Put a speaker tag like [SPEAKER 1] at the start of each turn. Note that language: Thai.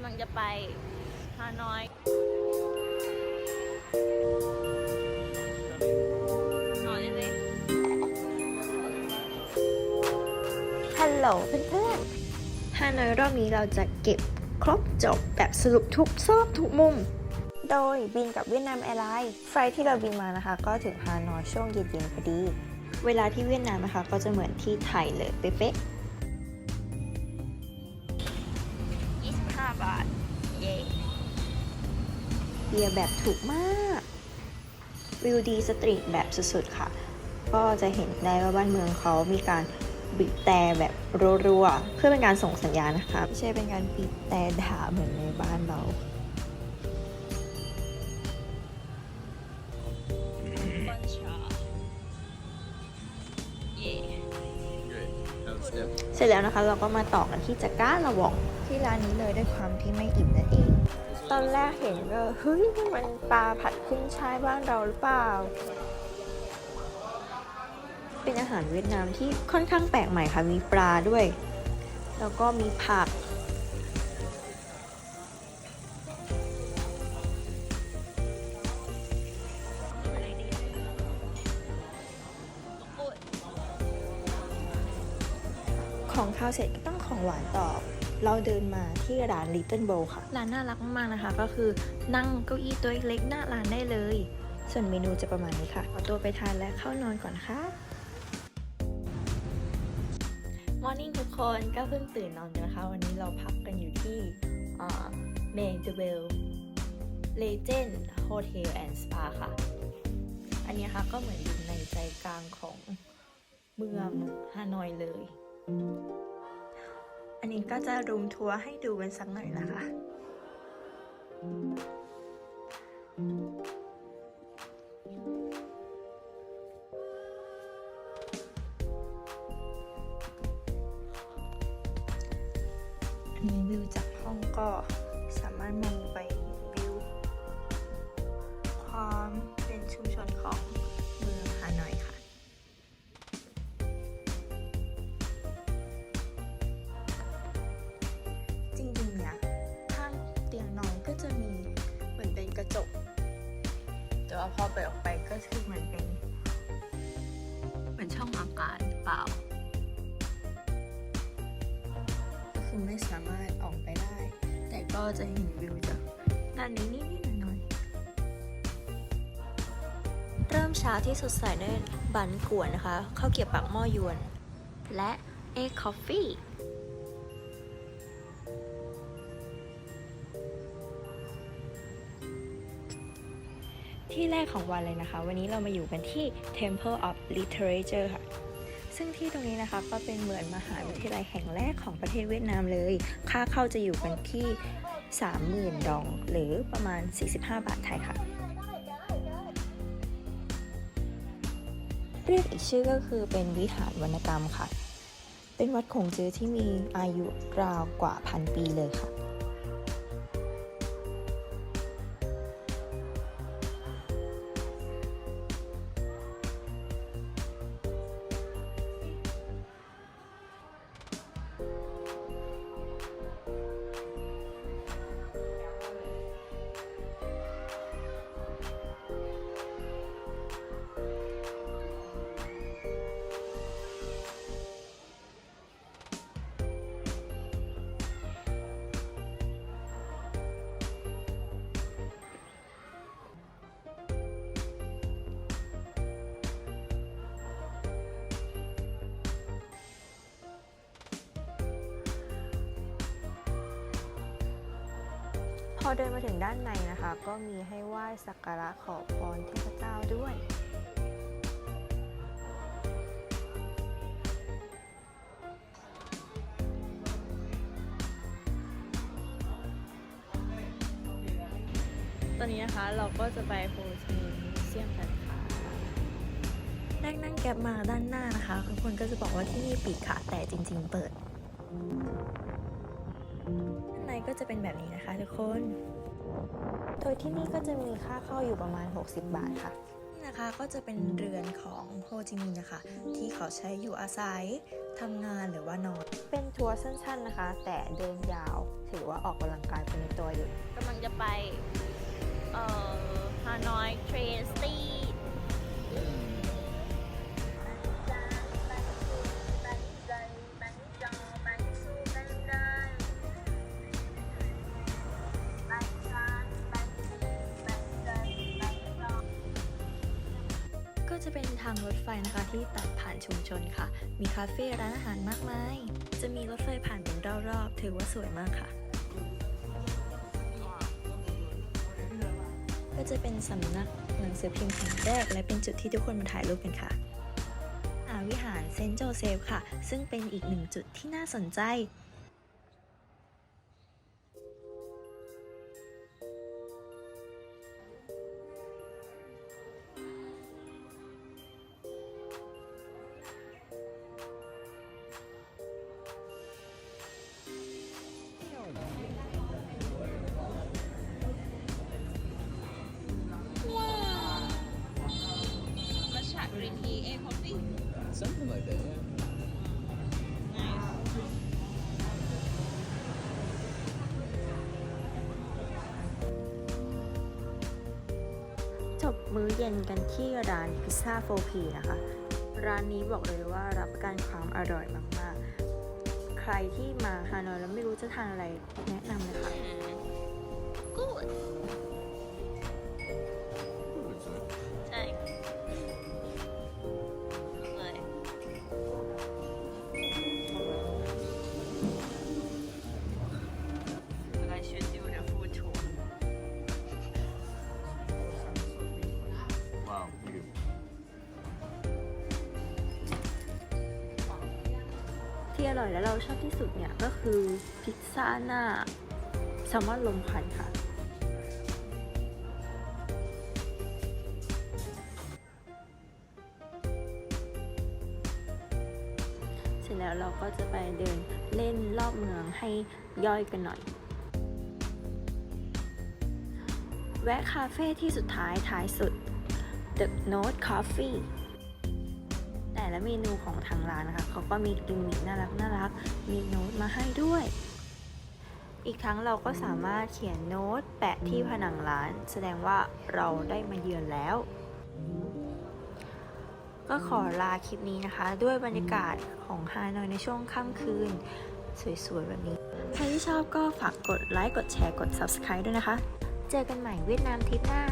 [SPEAKER 1] ำลังจะไปฮานอยอ๋อนี่สิ
[SPEAKER 2] ฮัลโหลเพื่อนๆฮานอยรอบนี้เราจะเก็บครบจบแบบสรุปทุกซอกทุกมุม โดยบินกับเวียดนามแอร์ไลน์ไฟล์ที่เราบินมานะคะ ก็ถึงฮานอยช่วงเย็นๆพอดี เวลาที่เวียดนามนะคะ ก็จะเหมือนที่ไทยเลยเป๊ะ
[SPEAKER 1] 25 เบี
[SPEAKER 2] ยร์แบบถูกมาก วิวดีสตรีทแบบสุดๆค่ะ ก็จะเห็นได้ว่าบ้านเมืองเขามีการบีบแต่แบบรัวๆ เพื่อเป็นการส่งสัญญาณนะคะ ไม่ใช่เป็นการบีบแต่ด่าเหมือนในบ้านเรา
[SPEAKER 1] เส
[SPEAKER 2] ร็จแล้วนะคะเราก็มาต่อกันที่จักร้าระวองที่ร้านนี้เลยด้วยความที่ไม่อิ่มนั่นเอง ตอนแรกเห็นก็เฮ้ยนี่มันปลาผัดขึ้นช่ายบ้านเราหรือเปล่า เป็นอาหารเวียดนามที่ค่อนข้างแปลกใหม่ค่ะมีปลาด้วย แล้วก็มีผัก ของข้าวเสร็จก็ต้องของหวานต่อ เราเดินมาที่ร้าน Little Bowl ค่ะ ร้านน่ารักมากๆนะคะ ก็คือนั่งเก้าอี้ตัวเล็กๆหน้าร้านได้เลย ส่วนเมนูจะประมาณนี้ค่ะ ขอตัวไปทานและเข้านอนก่อนนะคะมอร์นิ่งทุกคนก็เพิ่งตื่นนอนกันนะคะ วันนี้เราพักกันอยู่ที่เมเดเวลเลเจนด์โฮเทลแอนด์สปาค่ะ อันนี้นะคะก็เหมือนอยู่ในใจกลางของเมืองฮานอยเลย อันนี้ก็จะรูมทัวร์ให้ดูกันสักหน่อยนะคะ อันนี้วิวจากห้องก็สามารถมองไปวิวความ พอเปิดออกไปก็คือเหมือนเป็น เหมือนช่องอากาศเปล่า ก็คือไม่สามารถออกไปได้ แต่ก็จะเห็นวิวจากด้านนี้นิดๆหน่อยๆเริ่มเช้าที่สดใสด้วยบันกวนนะคะข้าวเกี๊ยวปากหม้อยวน และเอ็กคอฟฟี่ ที่แรกของวันเลยนะคะ วันนี้เรามาอยู่กันที่ Temple of Literature ค่ะ ซึ่งที่ตรงนี้นะคะก็เป็นเหมือนมหาวิทยาลัยแห่งแรกของประเทศเวียดนามเลย ค่าเข้าจะอยู่กันที่ 30,000 ดอง หรือประมาณ 45 บาทไทยค่ะ เรียกอีกชื่อก็คือเป็นวิหารวรรณกรรมค่ะ เป็นวัดคงจื้อที่มีอายุราวกว่าพันปีเลยค่ะ อเดินมาถึงด้านในนะคะ ก็มีให้ไหว้สักการะขอพรเทพเจ้าด้วย
[SPEAKER 1] ตอนนี้นะคะเราก็จะไปโฮเทลมิวเซียมกันค่ะ
[SPEAKER 2] แรกนั่งแก๊บมาด้านหน้านะคะทุกคนก็จะบอกว่าที่นี่ปิดค่ะแต่จริง ๆ เปิด ด้านในก็จะเป็นแบบนี้นะคะทุกคน โดยที่นี่ก็จะมีค่าเข้าอยู่ประมาณ 60 บาทค่ะนี่นะคะก็จะเป็นเรือนของโฮจิมินห์นะคะ ที่เขาใช้อยู่อาศัยทำงานหรือว่านอน เป็นทัวร์สั้นๆนะคะ แต่เดินยาวถือว่าออกกำลังกายไปในตัวอยู่
[SPEAKER 1] กำลังจะไป เอ่อฮานอยเทรสตีา
[SPEAKER 2] งรถไฟนะคะที่ตัดผ่านชุมชนค่ะ มีคาเฟ่ร้านอาหารมากมาย จะมีรถไฟผ่านเป็นรอบๆ ถือว่าสวยมากค่ะ ก็จะเป็นสำนักหนังสือพิมพ์แห่งแรก และเป็นจุดที่ทุกคนมาถ่ายรูปกันค่ะ อาวิหารเซนต์โจเซฟค่ะ ซึ่งเป็นอีกหนึ่งจุดที่น่าสนใจ
[SPEAKER 3] Something like that, yeah.
[SPEAKER 2] จบมื้อเย็นกันที่ร้านพิซซ่าโฟพีนะคะ ร้านนี้บอกเลยว่ารับประกันความอร่อยมาก ๆ ใครที่มาฮานอยแล้วไม่รู้จะทานอะไรแนะนำเลยค่ะ
[SPEAKER 1] กูด
[SPEAKER 3] Good,
[SPEAKER 2] ที่อร่อยและเราชอบที่สุดเนี่ยก็คือพิซซ่าหน้าแซลมอนลมควันค่ะ เสร็จแล้วเราก็จะไปเดินเล่นรอบเมืองให้ย่อยกันหน่อย แวะคาเฟ่ที่สุดท้ายท้ายสุด The Note Coffee ละเมนูของทางร้านนะคะเขาก็มีกิมมิคน่ารักน่ารักมีโน้ตมาให้ด้วย อีกทั้งเราก็สามารถเขียนโน้ตแปะที่ผนังร้าน แสดงว่าเราได้มาเยือนแล้ว ก็ขอลาคลิปนี้นะคะ ด้วยบรรยากาศของฮานอยในช่วงค่ำคืน สวยๆแบบนี้ ใครที่ชอบก็ฝากกดไลค์กดแชร์กด Subscribe ด้วยนะคะ เจอกันใหม่เวียดนามทริปหน้า